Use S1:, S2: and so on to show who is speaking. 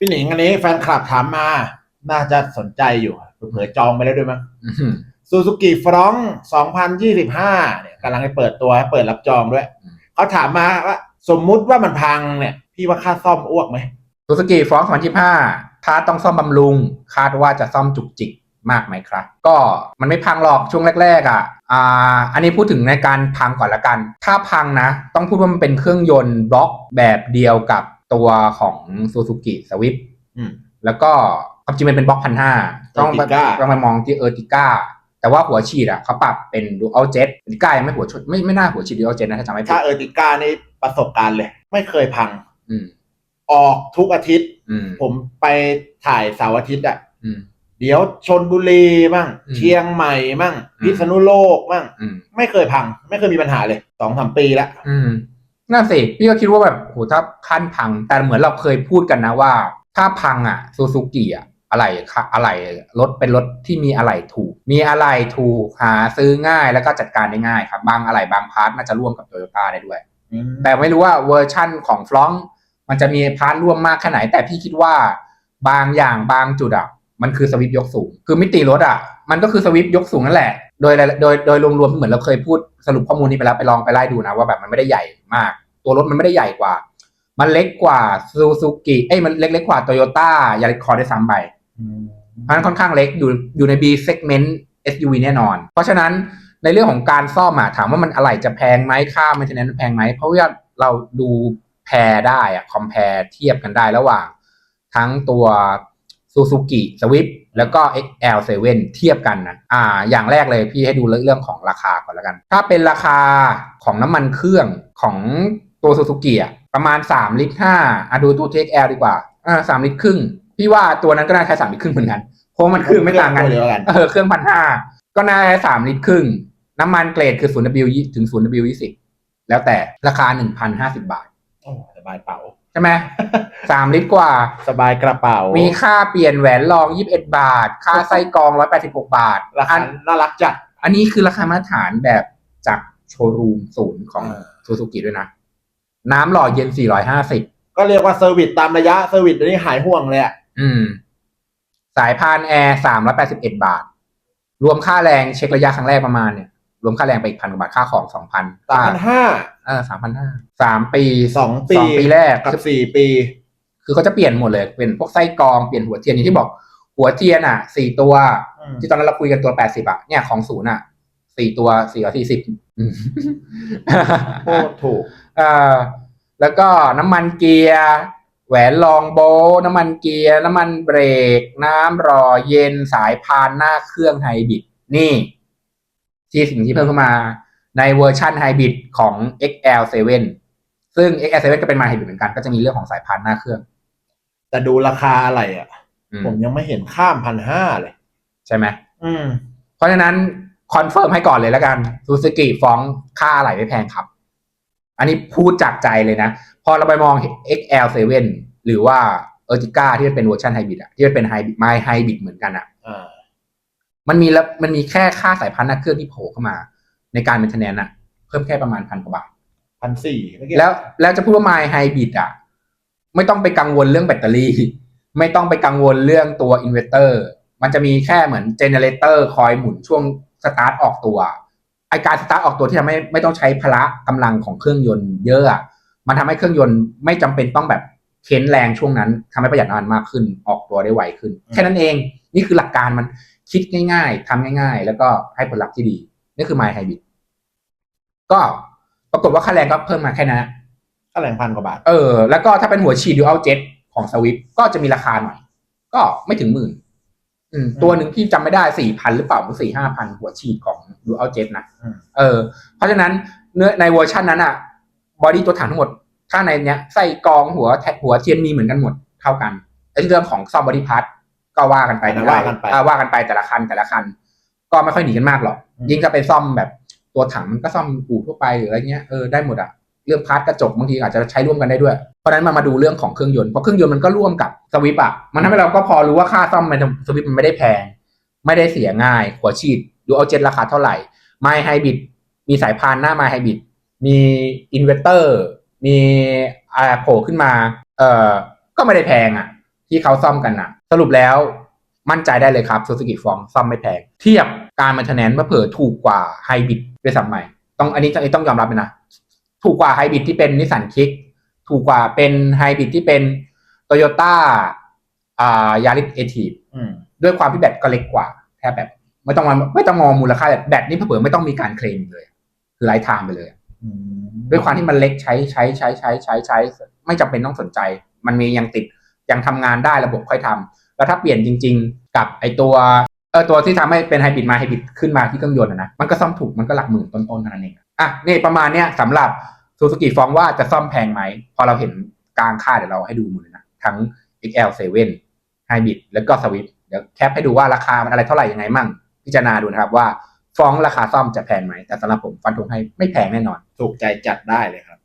S1: พี่หนิงอันนี้แฟนคลับถามมา น่าจะสนใจอยู่เผื่อๆจองไปแล้วด้วยมั้ง
S2: อื้อหือ
S1: ซูซูกิฟรอง2025เนี่ยกำลังจะเปิดตัวเปิดรับจองด้วย
S2: อืม
S1: เขาถามมาว่า สมมุติว่ามันพังเนี่ย พี่ว่าค่าซ่อมอ้วกไหม
S2: ซูซูกิฟรอง2025ถ้าต้องซ่อมบำรุง คาดว่าจะซ่อมจุกจิกมากไหมครับ ก็มันไม่พังหรอกช่วงแรก ๆอะอ่าอันนี้พูดถึงในการพังก่อนละกัน ถ้าพังนะ ต้องพูดว่ามันเป็นเครื่องยนต์บล็อกแบบเดียวกับ ตัวของซูซูกิสวิฟ
S1: อืม
S2: แล้วก็ความจริงมันเป็นบล็อกพันห้าต้องไป
S1: Ertiga
S2: ต้องไปมองที่เออร์ติก้าแต่ว่าหัวฉีดอะเขาปรับเป็นดูอัลเจ็ตเออร์ติก้ายังไม่หัวชดไม่ไม่น่าหัวฉีดดูอัลเจ็ตนะถ้าจำไม่ผิ
S1: ถ้า
S2: ด
S1: เออร์ติก้านี่ประสบการณ์เลย ไม่เคยพัง
S2: อืม
S1: ออกทุกอาทิตย์
S2: อืม
S1: ผมไปถ่ายเสาร์อาทิตย์อะ
S2: อืม
S1: เดี๋ยวชนบุรีมั่ง
S2: อืม
S1: เชียงใหม่มั่ง
S2: อืม
S1: พิษณุโลกมั่ง
S2: อืม
S1: ไม่เคยพัง ไม่เคยมีปัญหาเลยสองสามปีแล้ว
S2: อืม น่าสิพี่ก็คิดว่าแบบโหถ้าขั้นพัง แต่เหมือนเราเคยพูดกันนะว่า ถ้าพังอะซูซูกิอะอะไรค่ะอะไรรถเป็นรถที่มีอะไรถูก มีอะไรถูกหาซื้อง่ายแล้วก็จัดการได้ง่ายครับ บางอะไรบางพาร์ทน่าจะร่วมกับโตโยต้าได้ด้วย แต่ไม่รู้ว่าเวอร์ชั่นของฟลองมันจะมีพาร์ทร่วมมากแค่ไหน แต่พี่คิดว่า บางอย่างบางจุดอะมันคือสวิปยกสูง คือมิติรถอะ มันก็คือสวิปยกสูงนั่นแหละ โดยโดยโดยรวมๆเหมือนเราเคยพูดสรุปข้อมูลนี้ไปแล้วไปลองไปไล่ดูนะว่าแบบมันไม่ได้ใหญ่มาก ตัวรถมันไม่ได้ใหญ่กว่า มันเล็กกว่าซูซูกิเอ้ยมันเล็กๆกว่าโตโยต้ายาริคอร์ได้ซ้ำไปเพราะฉะนั้นค่อนข้างเล็กอยู่อยู่ใน B segment SUV แน่นอน เพราะฉะนั้นในเรื่องของการซ่อมอะถามว่ามันอะไรจะแพงไหมค่า maintenance แพงไหมเพราะว่าเราดูแพรได้อะ compare เทียบกันได้ระหว่าง ทั้งตัว Suzuki Swift แล้วก็ XL7 เทียบกันนะอ่า อย่างแรกเลยพี่ให้ดูเรื่องของราคาก่อนแล้วกัน ถ้าเป็นราคาของน้ำมันเครื่องของตัว Suzuki อะประมาณ 3 ลิตร5อะดูตัว TXL ดีกว่าอ่า3ลิตรครึ่ง พี่ว่าตัวนั้นก็น่าใช้3ลิตรครึ่งเหมือนกันเพราะว่ามันเครื่องไม่ต่างกัน
S1: เครื่องตัวเดียวกัน
S2: เออเครื่องพันห้าก็น่าจะสามลิตรครึ่ง น้ำมันเกรดคือ 0W ยี่ถึง 0W ยี่สิบแล้วแต่ราคา1,050บาท
S1: โอ้สบายเป๋า
S2: ใช่ไหม สามลิตรกว่า
S1: สบายกระเป๋า
S2: มีค่าเปลี่ยนแหวนรอง21บาท ค่าไส้กรอง186บาท
S1: ราคา
S2: อัน
S1: น่ารักจัด
S2: อันนี้คือราคามาตรฐานแบบจากโชว์รูมศูนย์ของ
S1: อ่า
S2: ซูซูกิด้วยนะ น้ำหล่อเย็น450
S1: ก็เรียกว่าเซอร์วิสตามระยะเซอร์วิสเดี๋ยวนี้หายห่วงเลยอะ
S2: อืม สายพานแอร์381บาท รวมค่าแรงเช็คระยะครั้งแรกประมาณเนี่ยรวมค่าแรงไปอีกพันกว่าบาทค่าของ2,000
S1: สามพันห้า
S2: เออสามพันห้าสามปี
S1: สองปี
S2: สองปีแรก
S1: กับ
S2: คือ
S1: สี่ปี
S2: คือเขาจะเปลี่ยนหมดเลยเป็นพวกไส้กรองเปลี่ยนหัวเทียนอย่างที่บอก หัวเทียนอะสี่ตัว
S1: อืม
S2: ที่ตอนนั้นเราคุยกันตัวแปดสิบอะเนี่ยของศูนย์อะสี่ตัวสี่ร้อยสี่สิบ
S1: โคตรถูก
S2: เออแล้วก็น้ำมันเกียร์แหวนรองโบทน้ำมันเกียร์น้ำมันเบรก น้ำรอเย็นสายพานหน้าเครื่องไฮบริดนี่ ที่สิ่งที่เพิ่มเข้ามาในเวอร์ชันไฮบริดของ XL7 ซึ่ง XL7 ก็เป็นมาไฮบริดเหมือนกัน ก็จะมีเรื่องของสายพานหน้าเครื่อง
S1: แต่ดูราคาอะไรอะ
S2: อืม
S1: ผมยังไม่เห็นข้ามพันห้าเลย
S2: ใช่ไหม
S1: อืม
S2: เพราะฉะนั้นคอนเฟิร์มให้ก่อนเลยแล้วกันซูซูกิฟ้องค่าอะไรไม่แพงครับ อันนี้พูดจากใจเลยนะ พอเราไปมอง XL7 หรือว่า Ertiga ที่มันเป็นเวอร์ชันไฮบริดอะที่มันเป็นไฮบริดไมไฮบริดเหมือนกันอะ
S1: อ่า
S2: มันมีแล้วมันมีแค่ค่าสายพันธุ์หน้าเครื่องที่โผล่เข้ามา ในการเป็นคะแนนอะเพิ่มแค่ประมาณพันกว่าบาท
S1: พันสี่เมื่อกี้
S2: แล้วแล้วจะพูดว่าไมไฮบริดอะ ไม่ต้องไปกังวลเรื่องแบตเตอรี่ ไม่ต้องไปกังวลเรื่องตัวอินเวอร์เตอร์มันจะมีแค่เหมือนเจเนเรเตอร์คอยหมุนช่วงสตาร์ทออกตัวไอการสตาร์ทออกตัวที่ทำให้ไม่ต้องใช้พละกำลังของเครื่องยนต์เยอะมันทำให้เครื่องยนต์ไม่จำเป็นต้องแบบเค้นแรงช่วงนั้นทำให้ประหยัดน้ำมันมากขึ้นออกตัวได้ไวขึ้น แค่นั้นเองนี่คือหลักการมันคิดง่าย ๆทำง่าย ๆ แล้วก็ให้ผลลัพธ์ที่ดี นี่คือ My Hybrid ก็ปรากฏว่าค่าแรงก็เพิ่มมาแค่นั้น นะ
S1: ก็แรงพันกว่าบาท
S2: เออ แล้วก็ถ้าเป็นหัวฉีด Dual Jet ของสวิฟก็จะมีราคาหน่อย ก็ไม่ถึงหมื่นอืมตัวหนึ่งที่จำไม่ได้สี่พันหรือเปล่าหรือสี่ห้าพันหัวฉีดของ Dual Jet นะ
S1: อืม
S2: เออ เพราะฉะนั้นเนื้อในเวอร์ชันนั้นอะบอดี้ตัวถังทั้งหมดถ้าในเนี้ยไส้กรองหัวแทหัวเทียนมีเหมือนกันหมดเท่ากันไอ้เรื่องของซ่อมบอดี้พาร์ทก็ว่ากันไป
S1: อันนั้นว่ากันไป
S2: อ่ว่ากันไปแต่ละคันแต่ละคัน ก็ไม่ค่อยหนีกันมากหรอก
S1: อืม
S2: ยิ่งถ้าไปซ่อมแบบตัวถังมันก็ซ่อมอู่ทั่วไปหรืออะไรเงี้ยเออได้หมดอะ เรื่องพาร์ทกระจกบางทีอาจจะใช้ร่วมกันได้ด้วย เพราะนั้นมามาดูเรื่องของเครื่องยนต์เพราะเครื่องยนต์มันก็ร่วมกับสวิปอะมันทำให้เราก็พอรู้ว่าค่าซ่อมมันสวิปมันไม่ได้แพง ไม่ได้เสียง่าย หัวฉีดดูเอาเจ็ตราคาเท่าไหร่ไมไฮบริดมีสายพานหน้าไมไฮบริดมีอินเวอร์เตอร์มีอะไรโผล่ขึ้นมาเอ่อก็ไม่ได้แพงอะที่เขาซ่อมกันนะสรุปแล้วมั่นใจได้เลยครับซูซูกิฟองซ่อมไม่แพง เทียบการมันเทนแนนเมื่อเผื่อถูกกว่าไฮบริดด้วยซ้ำไปต้องอันนี้ต้องต้องยอมรับเลยนะ ถูกกว่าไฮบริดที่เป็นนิสสันคิกถูกกว่าเป็นไฮบริดที่เป็นโตโยต้าอ่ายาริสเอที
S1: อืม
S2: ด้วยความที่แบตก็เล็กกว่าแทบแบบ ไม่ต้องมาไม่ต้องมองมูลค่าแบตนี่เผื่อๆไม่ต้องมีการเคลมเลย คือไร้ทางไปเลย
S1: อืม
S2: ด้วยความที่มันเล็กใช้ใช้ใช้ใช้ใช้ใช้ ไม่จำเป็นต้องสนใจ มันมียังติดยังทำงานได้ระบบค่อยทำแล้วถ้าเปลี่ยนจริง ๆ กับไอตัวเออตัวที่ทำให้เป็นไฮบริดมาไฮบริดขึ้นมาที่เครื่องยนต์อะนะมันก็ซ่อมถูกมันก็หลักหมื่นต้นๆเท่านั้นเองอะนี่ประมาณเนี้ยสำหรับ ซูซูกิฟ้องว่าจะซ่อมแพงไหม พอเราเห็นกลางค่าเดี๋ยวเราให้ดูมือนะ ทั้ง XL7 ไฮบริดแล้วก็สวิฟเดี๋ยวแคปให้ดูว่าราคามันอะไรเท่าไหร่ยังไงมั่ง พิจารณาดูนะครับว่าฟ้องราคาซ่อมจะแพงไหม แต่สำหรับผมฟันธงให้ไม่แพงแน่นอน
S1: ถูกใจจัดได้เลยครับ